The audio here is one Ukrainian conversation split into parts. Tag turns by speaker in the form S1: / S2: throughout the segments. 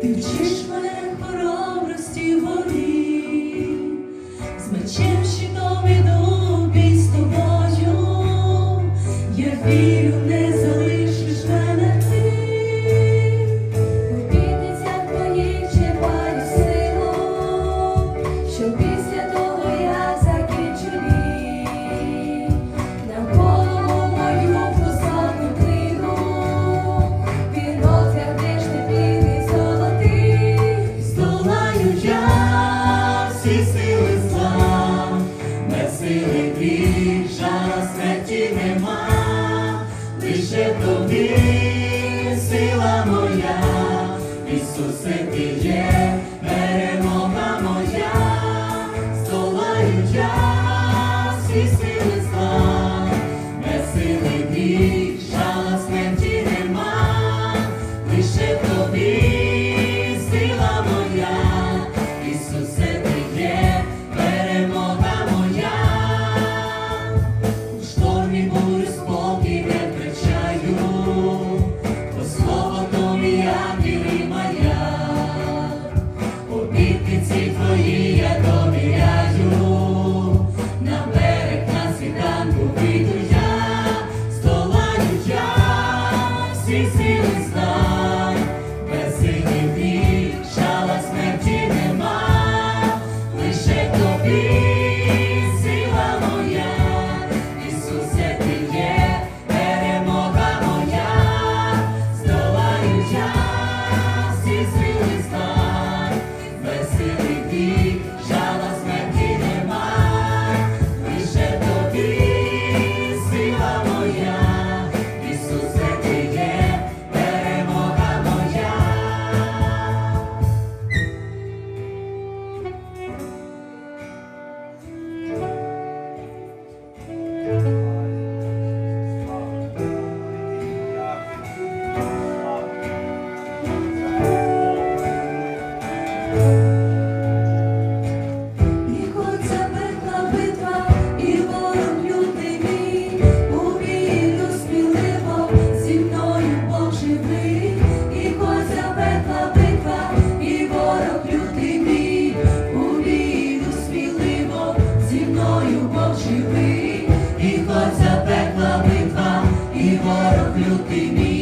S1: ти
S2: вчиш мене хоробрості горі, з мечем щитом до. Зі мною Бог живий. І хоч запекла битва, і ворог лютий мій,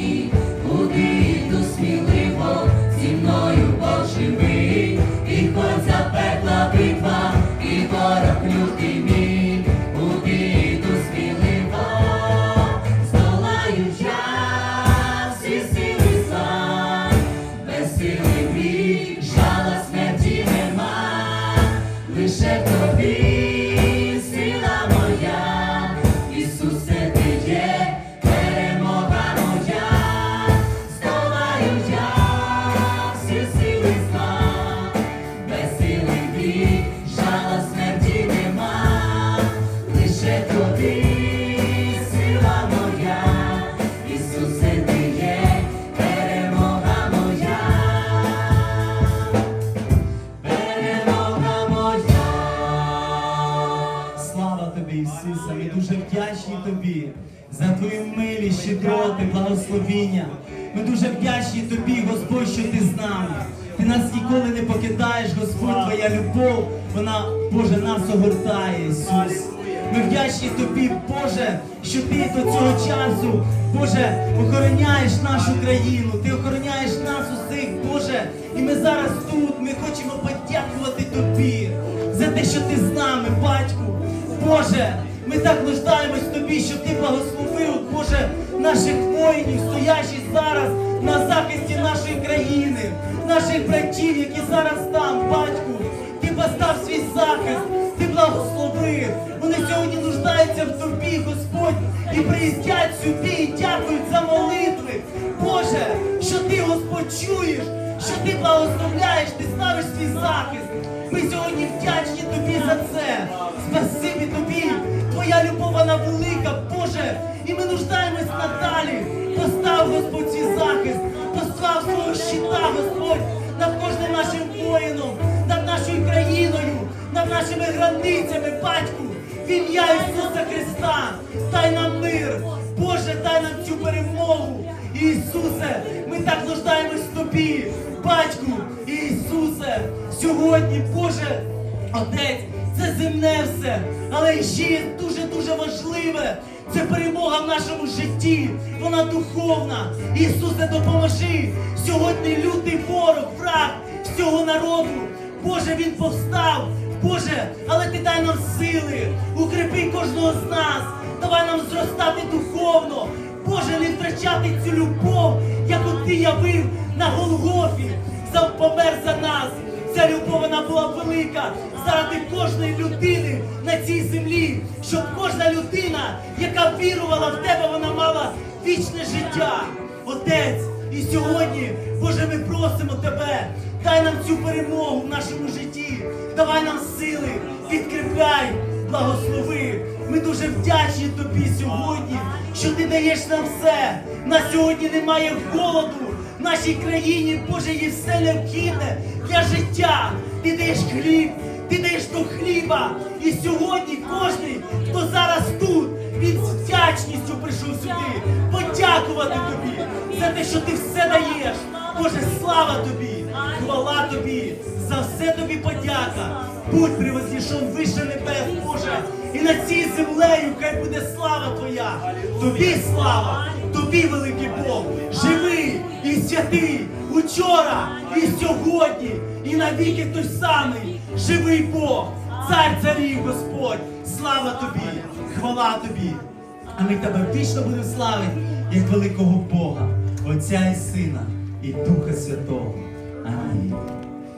S3: благословіння. Ми дуже вдячні тобі, Господь, що ти з нами. Ти нас ніколи не покидаєш, Господь, твоя любов, вона, Боже, нас огортає, Ісус. Ми вдячні тобі, Боже, що ти до цього часу, Боже, охороняєш нашу країну, ти охороняєш нас усіх, Боже. І ми зараз тут, ми хочемо подякувати тобі за те, що ти з нами, батьку. Боже, ми так нуждаємось тобі, щоб ти благословив, Боже, наших воїнів, стоящих зараз на захисті нашої країни, наших братів, які зараз там, батьку. Ти постав свій захист, ти благословив. Вони сьогодні нуждаються в тобі, Господь, і приїздять сюди і дякують за молитви. Боже, що ти, Господь, чуєш, що ти благословляєш, ти ставиш свій захист. Ми сьогодні вдячні тобі за це. Спасибі тобі. Твоя любов вона велика, Боже. І ми нуждаємось надалі. Постав, Господь, свій захист, постав свого щита, Господь, над кожним нашим воїном, над нашою країною, над нашими границями, батьку. В ім'я Ісуса Христа, дай нам мир, Боже, дай нам цю перемогу. Ісусе, ми так нуждаємось в тобі, батьку, Ісусе, сьогодні, Боже, Отець, це земне все, але ще дуже-дуже важливе. Це перемога в нашому житті, вона духовна. Ісусе, допоможи. Сьогодні лютий ворог, враг всього народу. Боже, він повстав. Боже, але ти дай нам сили, укріпи кожного з нас, давай нам зростати духовно. Боже, не втрачати цю любов, яку ти явив на Голгофі, помер за нас. Ця любов вона була велика заради кожної людини на цій землі, щоб людина, яка вірувала в тебе, вона мала вічне життя. Отець, і сьогодні, Боже, ми просимо Тебе, дай нам цю перемогу в нашому житті, давай нам сили, підкріпляй, благослови. Ми дуже вдячні Тобі сьогодні, що Ти даєш нам все. На сьогодні немає голоду. В нашій країні, Боже, є все необхідне для життя. Ти даєш хліб, ти до хліба. І сьогодні кожен, хто зараз тут, він з вдячністю прийшов сюди, подякувати тобі за те, що ти все даєш. Боже, слава тобі, хвала тобі, за все тобі подяка. Будь превознішон вище небес, Боже, і над цією землею хай буде слава Твоя. Тобі слава, тобі великий Бог, живий і святий учора і сьогодні, і навіки той самий живий Бог, цар царів Господь. Слава тобі, хвала тобі. А ми тебе вічно будемо славити, як великого Бога, Отця і Сина, і Духа Святого. Амінь.